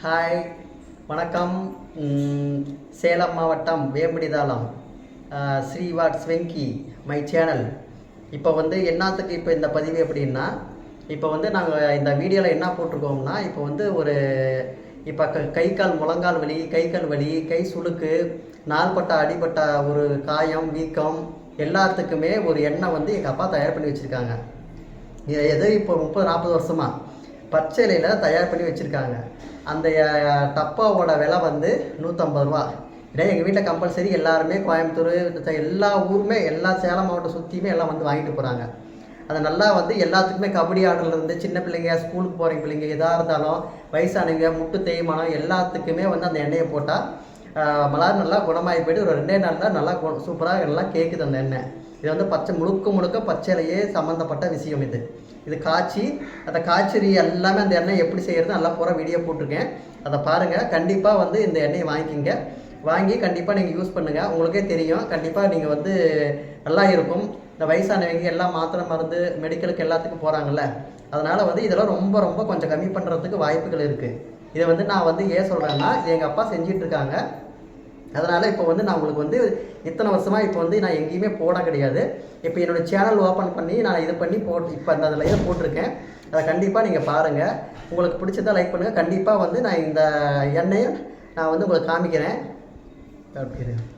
Hi வணக்கம். சேலம் மாவட்டம் வேம்படிதாளம். ஸ்ரீவாட் ஸ்வெங்கி மை சேனல் இப்போ வந்து என்னத்துக்கு இப்போ இந்த பதிவு எப்படின்னா இப்போ வந்து நாங்கள் இந்த வீடியோவில் என்ன போட்டிருக்கோம்னா இப்போ வந்து ஒரு இப்போ க கை கால் முழங்கால் வலி கை கால் வலி கை சுளுக்கு நாள்பட்ட அடிபட்ட ஒரு காயம் வீக்கம் எல்லாத்துக்குமே ஒரு எண்ணெய் வந்து எங்கள் அப்பா தயார் பண்ணி வச்சுருக்காங்க. இது எது இப்போ முப்பது நாற்பது வருஷமாக பச்சை இலையில் தயார் பண்ணி வச்சுருக்காங்க. அந்த டப்பாவோட விலை வந்து நூற்றம்பது ரூபா. இதே எங்கள் வீட்டில் கம்பல்சரி எல்லாருமே கோயம்புத்தூர் எல்லா ஊருமே எல்லா சேலம் மாவட்டம் சுற்றியுமே எல்லாம் வந்து வாங்கிட்டு போகிறாங்க அதை நல்லா வந்து எல்லாத்துக்குமே கபடி ஆடுறதுலேருந்து சின்ன பிள்ளைங்க ஸ்கூலுக்கு போகிற பிள்ளைங்க எதாக இருந்தாலும் வயசானவங்க முட்டு தேய்மானம் எல்லாத்துக்குமே வந்து அந்த எண்ணெயை போட்டால் மலர் நல்லா குணமாகி போயிட்டு ஒரு ரெண்டே நாள் தான் நல்லா சூப்பராக நல்லா கேட்குது அந்த எண்ணெய். இது வந்து பச்சை முழுக்க முழுக்க பச்சையிலையே சம்மந்தப்பட்ட விஷயம் இது. இது காய்ச்சி அந்த காய்ச்சறி எல்லாமே அந்த எண்ணெய் எப்படி செய்கிறது நல்லா பூரா வீடியோ போட்டிருக்கேன். அதை பாருங்கள் கண்டிப்பாக வந்து இந்த எண்ணெயை வாங்கிக்கிங்க. வாங்கி கண்டிப்பாக நீங்கள் யூஸ் பண்ணுங்கள் உங்களுக்கே தெரியும். கண்டிப்பாக நீங்கள் வந்து நல்லா இருக்கும். இந்த வயசானவங்க எல்லாம் மாத்திரை மருந்து மெடிக்கலுக்கு எல்லாத்துக்கும் போகிறாங்கல்ல அதனால் வந்து இதெல்லாம் ரொம்ப ரொம்ப கொஞ்சம் கம்மி பண்ணுறதுக்கு வாய்ப்புகள் இருக்குது இதை வந்து நான் வந்து ஏன் சொல்கிறேன்னா எங்கள் அப்பா செஞ்சிட்ருக்காங்க அதனால் இப்போ வந்து நான் உங்களுக்கு வந்து இத்தனை வருஷமாக இப்போ வந்து நான் எங்கேயுமே போட கிடையாது. இப்போ என்னோட சேனல் ஓப்பன் பண்ணி நான் இது பண்ணி போட்டு இப்போ அந்த அதில் இதை போட்டிருக்கேன். அதை கண்டிப்பாக நீங்கள் பாருங்கள் உங்களுக்கு பிடிச்சதா லைக் பண்ணுங்கள் கண்டிப்பாக வந்து நான் இந்த எண்ணெயை நான் வந்து உங்களுக்கு காமிக்கிறேன். அப்படி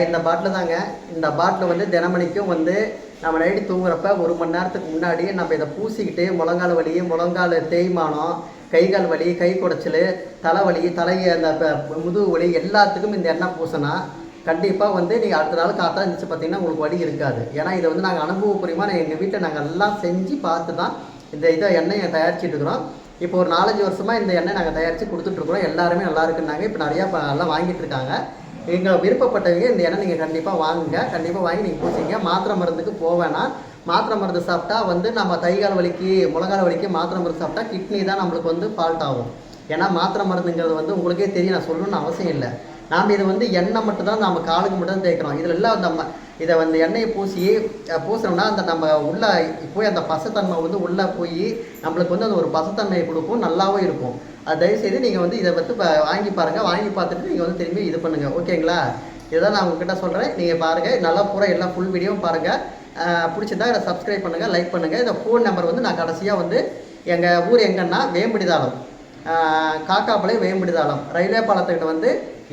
இந்த பாட்டில் தாங்க. இந்த பாட்டில் வந்து தினமணிக்கும் வந்து நம்ம நைட்டு தூங்குறப்ப ஒரு மணி நேரத்துக்கு முன்னாடி நம்ம இதை பூசிக்கிட்டு முழங்கால் வலி முழங்கால் தேய்மானம் கை கால் வலி கை குடைச்சல் தலைவலி தலை அந்த முதுகு வலி எல்லாத்துக்கும் இந்த எண்ணெய் பூசினா கண்டிப்பாக வந்து நீங்கள் அடுத்த நாள் காத்தா இருந்துச்சு பார்த்தீங்கன்னா உங்களுக்கு வலி இருக்காது. ஏன்னா இதை வந்து நாங்கள் அனுபவபூர்வமாக எங்கள் வீட்டில் நாங்கள் எல்லாம் செஞ்சு பார்த்து தான் இந்த இதை எண்ணெயை தயாரிச்சிட்டு இருக்கிறோம். இப்போ ஒரு நாலஞ்சு வருஷமாக இந்த எண்ணெய் நாங்கள் தயாரித்து கொடுத்துட்ருக்குறோம் எல்லாருமே நல்லா இருக்குன்னாங்க. இப்போ நிறையா ப- எல்லாம் வாங்கிட்டு இருக்காங்க. எங்கள் விருப்பப்பட்டவங்க இந்த எண்ணெய் நீங்கள் கண்டிப்பாக வாங்குங்க. கண்டிப்பாக வாங்கி நீங்கள் பூசிங்க மாத்திரை மருந்துக்கு போவேன்னா மாத்திரை மருந்து சாப்பிட்டா வந்து நம்ம தைகால் வலிக்கு முழங்கால் வலிக்கு மாத்திரை மருந்து சாப்பிட்டா கிட்னி தான் நம்மளுக்கு வந்து ஃபால்ட் ஆகும். ஏன்னா மாத்திரை மருந்துங்கிறது வந்து உங்களுக்கே தெரியும். நான் சொல்லணும்னு அவசியம் இல்லை. நாம் இது வந்து எண்ணெய் மட்டும் தான் நம்ம காலுக்கு மட்டும் தான் தேய்க்கிறோம். இதில் எல்லாம் நம்ம இதை வந்து எண்ணெயை பூசி பூசினோம்னா அந்த நம்ம உள்ளே போய் அந்த பசத்தன்மை வந்து உள்ளே போய் நம்மளுக்கு வந்து அந்த ஒரு பசத்தன்மையை கொடுக்கும் நல்லாவும் இருக்கும். அது தயவுசெய்து நீங்கள் வந்து இதை வந்து வாங்கி பாருங்கள் வாங்கி பார்த்துட்டு நீங்கள் வந்து திரும்பி இது பண்ணுங்கள் ஓகேங்களா? இதுதான் நான் உங்ககிட்ட சொல்கிறேன் நீங்கள் பாருங்கள் நல்லா பூரா எல்லா ஃபுல் வீடியோவும் பாருங்கள் பிடிச்சிருந்தா இதை சப்ஸ்கிரைப் பண்ணுங்கள் லைக் பண்ணுங்கள் இந்த ஃபோன் நம்பர் வந்து நான் கடைசியாக வந்து எங்கள் ஊர் எங்கன்னா வேம்படிதாளம் காக்காப்பாளையம் வேம்பிடுதாளம். ரயில்வே பாலத்துக்கிட்ட வந்து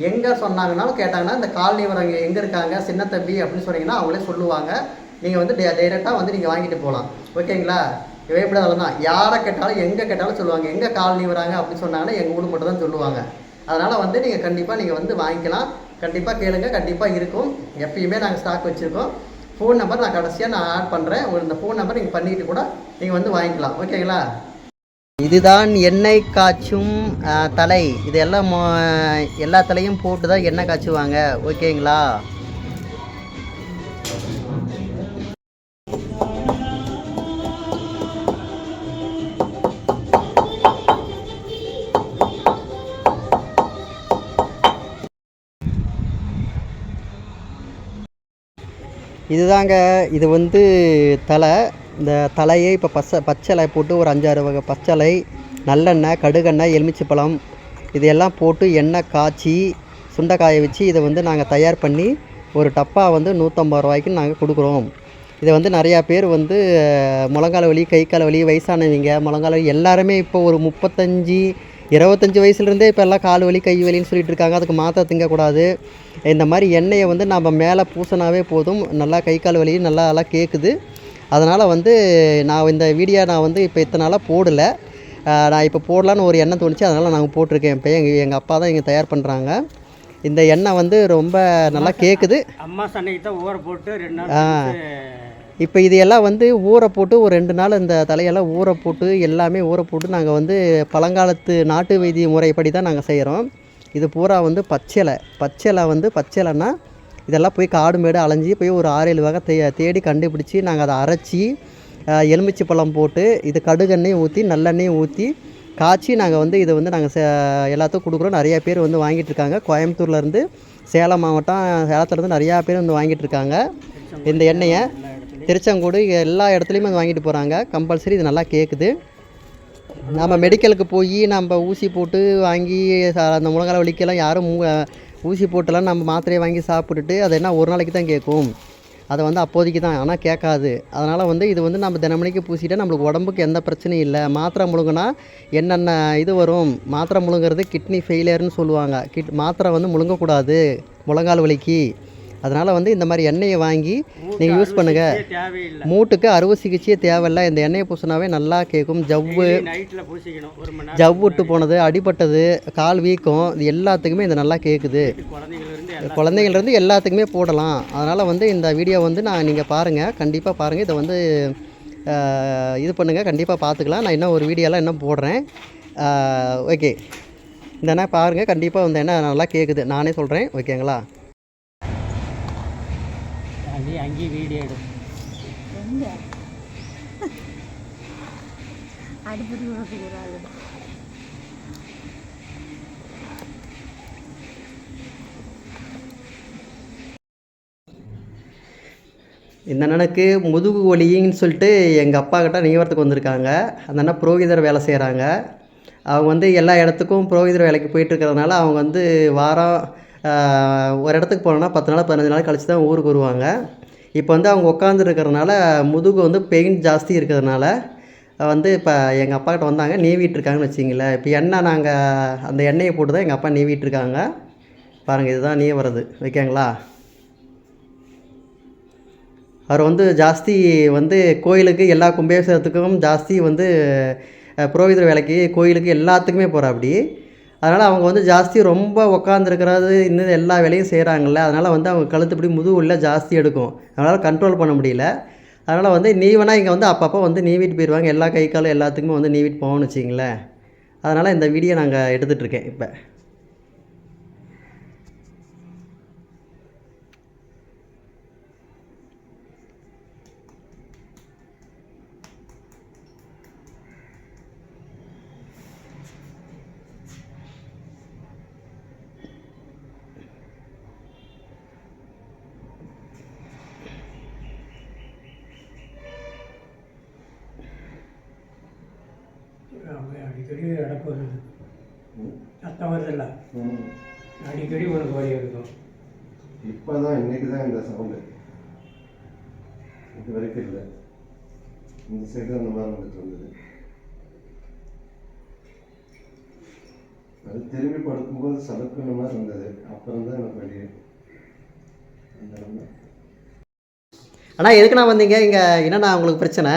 எங்கே சொன்னாங்கன்னாலும் கேட்டாங்கன்னா இந்த காலனி வரவங்க எங்கே இருக்காங்க சின்ன தம்பி அப்படின்னு சொன்னீங்கன்னா அவங்களே சொல்லுவாங்க. நீங்கள் வந்து டைரெக்டாக வந்து நீங்கள் வாங்கிட்டு போகலாம் ஓகேங்களா? வேம்பிடுதாளம் தான். யாரை கேட்டாலும் எங்கே கேட்டாலும் சொல்லுவாங்க. எங்கே காலனி வராங்க அப்படின்னு சொன்னாங்கன்னா எங்கள் ஊர் மட்டும் தான் சொல்லுவாங்க. அதனால் வந்து நீங்கள் கண்டிப்பாக நீங்கள் வந்து வாங்கிக்கலாம். கண்டிப்பாக கேளுங்க. கண்டிப்பாக இருக்கும். எப்பயுமே நாங்கள் ஸ்டாக் வச்சுருக்கோம். ஃபோன் நம்பர் நான் கடைசியாக நான் ஆட் பண்ணுறேன் ஒரு இந்த ஃபோன் நம்பர் நீங்கள் பண்ணிட்டு கூட நீங்கள் வந்து வாங்கிக்கலாம். ஓகேங்களா? இதுதான் எண்ணெய் காய்ச்சும் தலை. இது எல்லாம் எல்லா தலையும் போட்டு தான் எண்ணெய் காய்ச்சுவாங்க. ஓகேங்களா? இதுதாங்க இது வந்து தலை. இந்த தலையை இப்போ பச்சை பச்சலை போட்டு ஒரு அஞ்சாறு வகை பச்சலை நல்லெண்ணெய் கடுகெண்ணெய் எலுமிச்சைப்பழம் இதையெல்லாம் போட்டு எண்ணெய் காய்ச்சி சுண்டைக்காயை வச்சு இதை வந்து நாங்கள் தயார் பண்ணி ஒரு டப்பா வந்து நூற்றம்பது ரூபாய்க்கு நாங்கள் கொடுக்குறோம். இதை வந்து நிறையா பேர் வந்து அஹ், முழங்கால வலி கை கால் வலி வயசானவங்க முழங்கால வலி எல்லாருமே இப்போ ஒரு முப்பத்தஞ்சு இருபத்தஞ்சி வயசுலேருந்தே இப்போ எல்லாம் கால் வலி கை வலின்னு சொல்லிட்டு இருக்காங்க. அதுக்கு மாத்திரை திங்கக்கூடாது. இந்த மாதிரி எண்ணெயை வந்து நம்ம மேலே பூசினாவே போதும். நல்லா கை கால் வலி நல்லா நல்லா கேட்குது அதனால் வந்து நான் இந்த வீடியோ நான் வந்து இப்போ இத்தனை நாளாக போடலை. நான் இப்போ போடலான்னு ஒரு எண்ணெய் தோணுச்சு. அதனால் நாங்கள் போட்டிருக்கேன். இப்போ எங்கள் எங்கள் அப்பா தான் இங்கே தயார் பண்ணுறாங்க இந்த எண்ணெய் வந்து ரொம்ப நல்லா கேட்குது அம்மா சண்டைக்கு தான் ஊற போட்டு ரெண்டு நாள் இப்போ இதையெல்லாம் வந்து ஊற போட்டு ஒரு ரெண்டு நாள் இந்த தலையெல்லாம் ஊற போட்டு எல்லாமே ஊற போட்டு நாங்கள் வந்து பழங்காலத்து நாட்டு வைத்திய முறைப்படி தான் நாங்கள் செய்கிறோம் இது பூரா வந்து பச்சைலை பச்சைலை வந்து பச்சைலைன்னா இதெல்லாம் போய் காடு மேடு அலைஞ்சி போய் ஒரு ஆறு ஏழு வகை தே தேடி கண்டுபிடிச்சி நாங்கள் அதை அரைச்சி எலுமிச்சை பழம் போட்டு இது கடுகெண்ணையும் ஊற்றி நல்லெண்ணையும் ஊற்றி காய்ச்சி நாங்கள் வந்து இதை வந்து நாங்கள் எல்லாத்துக்கும் கொடுக்குறோம். நிறையா பேர் வந்து வாங்கிட்டு இருக்காங்க. கோயம்புத்தூர்லேருந்து சேலம் மாவட்டம் சேலத்துலேருந்து நிறையா பேர் வந்து வாங்கிட்டு இருக்காங்க. இந்த எண்ணெயை திருச்செங்கோடு எல்லா இடத்துலையுமே வந்து வாங்கிட்டு போகிறாங்க கம்பல்சரி இது நல்லா கேட்குது நம்ம மெடிக்கலுக்கு போய் நம்ம ஊசி போட்டு வாங்கி அந்த முழங்கால வலிக்கெல்லாம் யாரும் ஊசி போட்டெல்லாம் நம்ம மாத்திரையை வாங்கி சாப்பிட்டுட்டு அது என்ன ஒரு நாளைக்கு தான் கேட்கும். அதை வந்து அப்போதைக்கு தான் ஆனால் கேட்காது. அதனால் வந்து இது வந்து நம்ம தினமணிக்கு பூசிட்டா நம்மளுக்கு உடம்புக்கு எந்த பிரச்சனையும் இல்லை. மாத்திரை முழுங்கினா என்னென்ன இது வரும்? மாத்திரை முழுங்குறது கிட்னி ஃபெயிலியர்னு சொல்லுவாங்க. கிட் மாத்திரை வந்து முழுங்கக்கூடாது. முழங்கால் வலிக்கு. அதனால் வந்து இந்த மாதிரி எண்ணெயை வாங்கி நீங்கள் யூஸ் பண்ணுங்கள் மூட்டுக்கு அறுவை சிகிச்சையே தேவையில்ல. இந்த எண்ணெயை பூசினாவே நல்லா கேட்கும். ஜவ்வு ஜவ்வு விட்டு போனது அடிபட்டது கால் வீக்கம் இது எல்லாத்துக்குமே இது நல்லா கேட்குது குழந்தைங்கள்லேருந்து எல்லாத்துக்குமே. போடலாம். அதனால் வந்து இந்த வீடியோ வந்து நான் நீங்கள் பாருங்கள் கண்டிப்பாக பாருங்கள் இதை வந்து இது பண்ணுங்கள் கண்டிப்பாக பார்த்துக்கலாம் நான் இன்னும் ஒரு வீடியோலாம் இன்னும் போடுறேன். ஓகே இந்த என்ன பாருங்கள் கண்டிப்பாக வந்து என்ன நல்லா கேட்குது நானே சொல்கிறேன் ஓகேங்களா அங்கேயும் வீடியோ எடு. எங்க? இந்த அண்ணனுக்கு முதுகு வலின்னு சொல்லிட்டு எங்கள் அப்பா கிட்ட நீவரத்துக்கு வந்திருக்காங்க. அந்த அண்ணன் புரோகிதர் வேலை செய்கிறாங்க அவங்க வந்து எல்லா இடத்துக்கும் புரோகிதர் வேலைக்கு போயிட்டு இருக்கிறதுனால அவங்க வந்து வாரம் ஒரு இடத்துக்கு போனோன்னா பத்து நாள் பதினஞ்சு நாள் கழிச்சு தான் ஊருக்கு வருவாங்க. இப்போ வந்து அவங்க உட்காந்துருக்கிறதுனால முதுகு வந்து பெயின் ஜாஸ்தி இருக்கிறதுனால வந்து இப்போ எங்கள் அப்பா கிட்ட வந்தாங்க நீவிட்டுருக்காங்கன்னு வச்சிங்களேன் இப்போ எண்ணெய் நாங்கள் அந்த எண்ணெயை போட்டு தான் எங்கள் அப்பா நீவிட்டுருக்காங்க. பாருங்கள் இதுதான் நீ வர்றது. ஓகேங்களா அவர் வந்து ஜாஸ்தி வந்து கோயிலுக்கு எல்லா கும்பேசத்துக்கும் ஜாஸ்தி வந்து புரோகிதர் வேலைக்கு கோயிலுக்கு எல்லாத்துக்குமே போகிறாப்படி அதனால் அவங்க வந்து ஜாஸ்தி ரொம்ப உக்காந்துருக்கிறது இன்னும் எல்லா வேலையும் செய்கிறாங்கல்ல அதனால் வந்து அவங்க கழுத்துப்படி முதுகுள்ள ஜாஸ்தி எடுக்கும். அதனால் கண்ட்ரோல் பண்ண முடியல. அதனால் வந்து நீவனா இங்கே வந்து அப்பப்போ வந்து நீவிட்டு போயிடுவாங்க எல்லா கை காலும் எல்லாத்துக்குமே வந்து நீவிட்டு போகணும்னு வச்சிங்களேன் அதனால் இந்த வீடியோ நாங்கள் எடுத்துகிட்ருக்கேன் இப்போ. அடிக்கடி இடப்பு வருது சத்தம் வருதில்ல அடிக்கடி உனக்கு வலி இருக்கும். இப்போ தான் இன்னைக்கு தான் இந்த சவுண்டு இது வரைக்கும் இல்லை. இந்த சைடு அந்த மாதிரி வந்துட்டு இருந்தது. அது திரும்பி படுக்கும்போது சலுக்குன மாதிரி இருந்தது. அப்புறம் தான் எனக்கு வெளியே அந்த ஆனால் எதுக்குண்ணா வந்தீங்க? இங்கே என்னண்ணா உங்களுக்கு பிரச்சனை?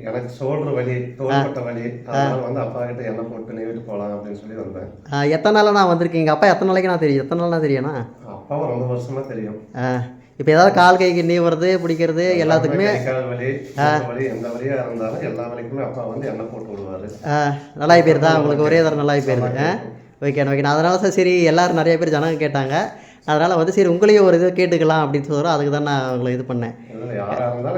எனக்கு ஷோல்டர் வலி தோள்பட்ட வலி அதனால வந்து அப்பா கிட்ட எண்ணெய் போட்டு நீவிட்டு போகலாம் அப்படின்னு சொல்லி வந்தேன். எத்தனை நாளாக நான் வந்திருக்கீங்க அப்பா எத்தனை நாளைக்கு நான் தெரியும்? எத்தனை நாளாக தெரியும்ண்ணா அப்பாவும் ரொம்ப வருஷமா தெரியும். இப்போ ஏதாவது கால் கைக்கு நீ வருது பிடிக்கிறது எல்லாத்துக்குமே கால் வலி வலி எந்த வலியா இருந்தாலும் எல்லா வலிக்குமே அப்பா வந்து எண்ணெய் போட்டு விடுவாரு. நல்லாயி போயிருதா? உங்களுக்கு ஒரே தரம் நல்லாயி போயிருது. ஆ. ஓகேண்ணா ஓகேண்ணா அதனால தான் சரி. எல்லோரும் நிறைய பேர் ஜனங்க கேட்டாங்க. அதனால் வந்து சரி உங்களையும் ஒரு இது கேட்டுக்கலாம் அப்படின்னு சொல்கிறோம் அதுக்கு தான் நான் உங்களை இது பண்ணேன்.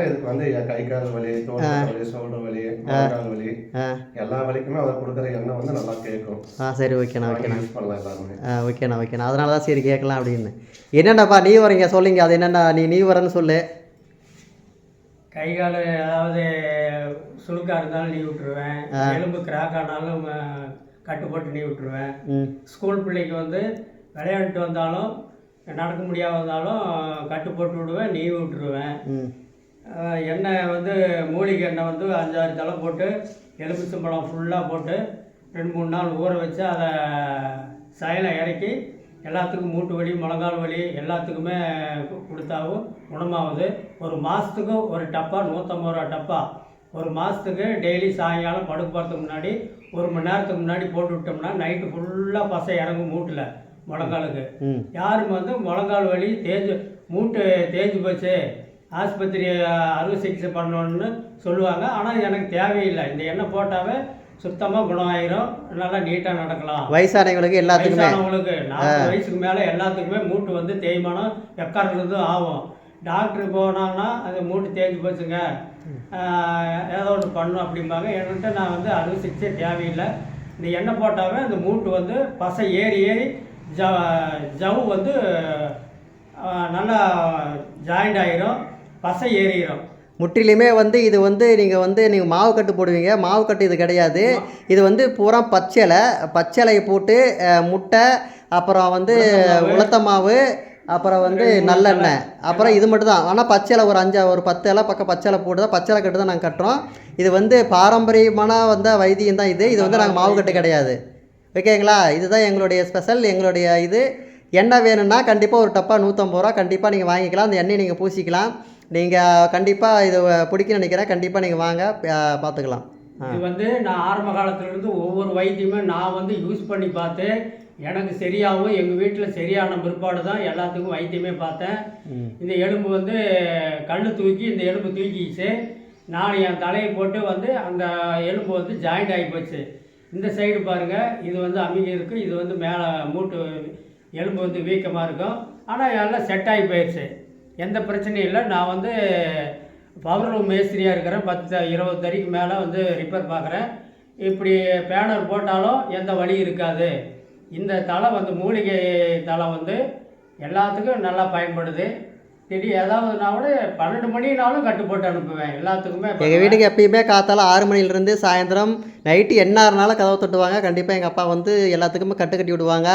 இதுக்கு வந்து என் கை கால் வலி தோல் வலி ஷோல்டர் வலி முழங்கால் வலி ஆ. எல்லா வலிக்குமே அவர் கொடுக்குற எண்ணெய் வந்து நல்லா கேட்கும். ஆ சரி ஓகேண்ணா ஓகேண்ணா ஆ ஓகேண்ணா ஓகேண்ணா அதனால தான் சரி கேட்கலாம் அப்படின்னு. என்னென்னப்பா நீ வரீங்க சொல்லுங்க. அது என்னென்ன நீ நீ வரேன்னு சொல்லு. கை கால் ஏதாவது சுளுக்காக இருந்தாலும் நீ விட்டுருவேன். எலும்பு கிராக் ஆனாலும் அஹ், கட்டு போட்டு நீ விட்டுருவேன். ஸ்கூல் பிள்ளைக்கு வந்து விளையாண்டுட்டு வந்தாலும் நடக்க முடியாம வந்தாலும் கட்டு போட்டு விடுவேன் நீ விட்டுருவேன். எண்ணெய் வந்து மூலிகை எண்ணெய் வந்து அஞ்சாறு தலை போட்டு எலுமிச்சம்பழம் ஃபுல்லாக போட்டு ரெண்டு மூணு நாள் ஊற வச்சு அதை சயலை இறக்கி எல்லாத்துக்கும் மூட்டு வலி முழங்கால் வலி எல்லாத்துக்குமே கொடுத்தாவும் குணமாகுது. ஒரு மாதத்துக்கு ஒரு டப்பா நூற்றம்பது ரூபா டப்பா. ஒரு மாதத்துக்கு டெய்லி சாயங்காலம் படுக்க போகிறதுக்கு முன்னாடி ஒரு மணி நேரத்துக்கு முன்னாடி போட்டு விட்டோம்னா நைட்டு ஃபுல்லாக பசை இறங்கும் மூட்டில். முழங்காலுக்கு யாரும் வந்து முழங்கால் வலி தேஞ்சு மூட்டு தேஞ்சு போச்சு ஆஸ்பத்திரி அறுவை சிகிச்சை பண்ணணும்னு சொல்லுவாங்க. ஆனால் எனக்கு தேவையில்லை. இந்த எண்ணெய் போட்டாவே சுத்தமாக குணம் ஆயிரும் நல்லா நீட்டாக நடக்கலாம். வயசானவங்களுக்கு எல்லாத்துக்குமே. வயசானவங்களுக்கு நாற்பது வயசுக்கு மேலே எல்லாத்துக்குமே மூட்டு வந்து தேய்மானம் எக்காரணத்தும் ஆகும். டாக்டர் போனாங்கன்னா அது மூட்டு தேஞ்சு போச்சுங்க. ஏதோ ஒன்று பண்ணும் அப்படிம்பாங்க. என்கிட்ட நான் வந்து அறுவை சிகிச்சை தேவையில்லை. இந்த எண்ணெய் போட்டாவே அந்த மூட்டு வந்து பசை ஏறி ஏறி ஜ ஜவு வந்து நல்லா ஜாயிண்ட் ஆயிரும். பசை ஏறிடும் முற்றிலுமே வந்து இது வந்து நீங்கள் வந்து நீங்கள் மாவு கட்டு போடுவீங்க. மாவு கட்டு இது கிடையாது. இது வந்து பூரா பச்சலை பச்சலையை போட்டு முட்டை அப்புறம் வந்து உளுத்த மாவு. அப்புறம் வந்து நல்லெண்ணெய். அப்புறம் இது மட்டும் தான் ஆனால் பச்சைலை ஒரு அஞ்சு ஒரு பத்து இலை பக்கம் பச்சைலை போட்டு தான் பச்சைலை கட்டு தான் நாங்கள் கட்டுறோம். இது வந்து பாரம்பரியமான வந்த வைத்தியம் தான் இது. இது வந்து நாங்கள் மாவு கட்டு கிடையாது. ஓகேங்களா? இதுதான் எங்களுடைய ஸ்பெஷல் எங்களுடைய இது. எண்ணெய் வேணும்னா கண்டிப்பாக ஒரு டப்பா நூற்றம்பது ரூபா கண்டிப்பாக நீங்கள் வாங்கிக்கலாம். அந்த எண்ணெயை நீங்கள் பூசிக்கலாம். நீங்கள் கண்டிப்பாக இது பிடிக்கும்னு நினைக்கிறேன். கண்டிப்பாக நீங்கள் வாங்க பார்த்துக்கலாம் இது வந்து நான் ஆரம்ப காலத்துல இருந்து ஒவ்வொரு வைத்தியமே நான் வந்து யூஸ் பண்ணி பார்த்து எனக்கு சரியாகவும் எங்கள் வீட்டில் சரியான பிற்பாடு தான் எல்லாத்துக்கும் வைத்தியமே பார்த்தேன். இந்த எலும்பு வந்து கல் தூக்கி இந்த எலும்பு தூக்கிச்சு நான் என் தலையை போட்டு வந்து அந்த எலும்பு வந்து ஜாயிண்ட் ஆகி போச்சு. இந்த சைடு பாருங்கள் இது வந்து அமைங்க இருக்குது இது வந்து மேலே மூட்டு எலும்பு வந்து வீக்கமாக இருக்கும். ஆனால் எல்லாம் செட் ஆகி போயிடுச்சு எந்த பிரச்சனையும் இல்லை. நான் வந்து பவர் ரூம் மேஸ்திரியாக இருக்கிறேன். பத்து இருபது தறிக்கு மேலே வந்து ரிப்பேர் பார்க்குறேன் இப்படி பேனர் போட்டாலும் எந்த வழி இருக்காது. இந்த தலை வந்து மூலிகை தலை வந்து எல்லாத்துக்கும் நல்லா பயன்படுது. திடீர் ஏதாவதுனா கூட பன்னெண்டு மணினாலும் கட்டு போட்டு அனுப்புவேன். எல்லாத்துக்குமே எங்கள் வீட்டுக்கு எப்பயுமே காத்தால ஆறு மணிலேருந்து சாயந்தரம் நைட்டு என்ன கதவை தட்டுவாங்க. கண்டிப்பாக எங்கள் அப்பா வந்து எல்லாத்துக்குமே கட்டு கட்டி விடுவாங்க.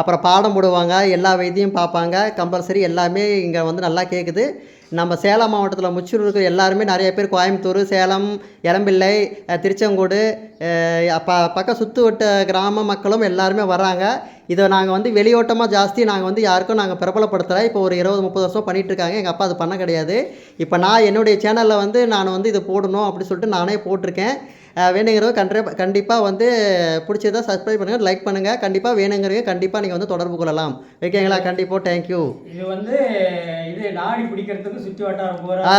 அப்புறம் பாடம் போடுவாங்க. எல்லா வைத்தியம் பார்ப்பாங்க. கம்பல்சரி எல்லாமே இங்கே வந்து நல்லா கேட்குது நம்ம சேலம் மாவட்டத்தில் முச்சூர் இருக்கிற எல்லாருமே நிறைய பேர் கோயம்புத்தூர் சேலம் இளம்பிள்ளை திருச்செங்கோடு அஹ், ப பக்கம் சுற்று வட்ட கிராம மக்களும் எல்லாருமே வர்றாங்க. இதை நாங்கள் வந்து வெளியோட்டமாக ஜாஸ்தி நாங்கள் வந்து யாருக்கும் நாங்கள் பிரபலப்படுத்தலை. இப்போ ஒரு இருபது முப்பது வருஷம் பண்ணிட்டு இருக்காங்க. எங்கள் அப்பா அது பண்ண கிடையாது. இப்போ நான் என்னுடைய சேனலில் வந்து நான் வந்து இதை போடணும் அப்படி சொல்லிட்டு நானே போட்டிருக்கேன். வேணுங்கிறவங்க கண்டி கண்டிப்பாக வந்து பிடிச்சதா சப்ஸ்கிரைப் பண்ணுங்கள் லைக் பண்ணுங்கள் கண்டிப்பாக வேணுங்கிறவங்க கண்டிப்பாக நீங்கள் வந்து தொடர்பு கொள்ளலாம். ஓகேங்களா? கண்டிப்பாக தேங்க்யூ இது வந்து இது நாடி பிடிக்கிறதுக்கு சுற்றி வட்டாரம் ஆ.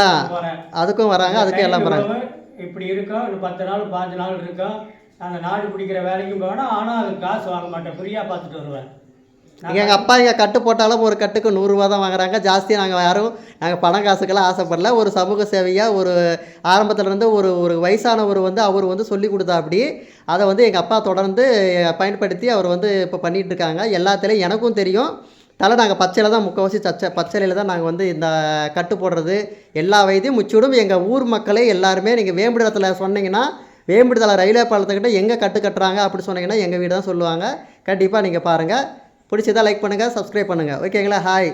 அதுக்கும் வராங்க அதுக்கும் எல்லாம் வராங்க. இப்படி இருக்கும் இன்னும் பத்து நாள் பாஞ்சு நாள் இருக்கும் அந்த நாடு பிடிக்கிற வேலைக்கும் போவேன் ஆனால் அது காசு வாங்க மாட்டேன். ஃப்ரீயாக பார்த்துட்டு வருவேன். எங்கள் அப்பா இங்கே கட்டு போட்டாலும் ஒரு கட்டுக்கு நூறுரூவா தான் வாங்குறாங்க. ஜாஸ்தி நாங்கள் யாரும் நாங்கள் பணம் காசுக்கெல்லாம் ஆசைப்படல. ஒரு சமூக சேவையாக ஒரு ஆரம்பத்துலேருந்து ஒரு ஒரு வயசானவர் வந்து அவர் வந்து சொல்லி கொடுத்தா அப்படி அதை வந்து எங்கள் அப்பா தொடர்ந்து பயன்படுத்தி அவர் வந்து இப்போ பண்ணிகிட்டு இருக்காங்க எல்லாத்துலேயும் எனக்கும் தெரியும். தலை நாங்கள் பச்சையில் தான் முக்கால்வாசி சச்சை பச்சையில் தான் நாங்கள் வந்து இந்த கட்டு போடுறது. எல்லா வயதையும் முச்சுடும் எங்கள் ஊர் மக்களே எல்லாருமே நீங்கள் வேம்பிடத்தில் சொன்னீங்கன்னா வேம்பிடத்தில் ரயில்வே பாலத்துக்கிட்ட எங்கே கட்டு கட்டுறாங்க அப்படி சொன்னீங்கன்னா எங்கள் வீடு தான் சொல்லுவாங்க. கண்டிப்பாக நீங்கள் பாருங்கள் பிடிச்சதா லைக் பண்ணுங்கள் சப்ஸ்கிரைப் பண்ணுங்கள் ஓகேங்களா ஹாய்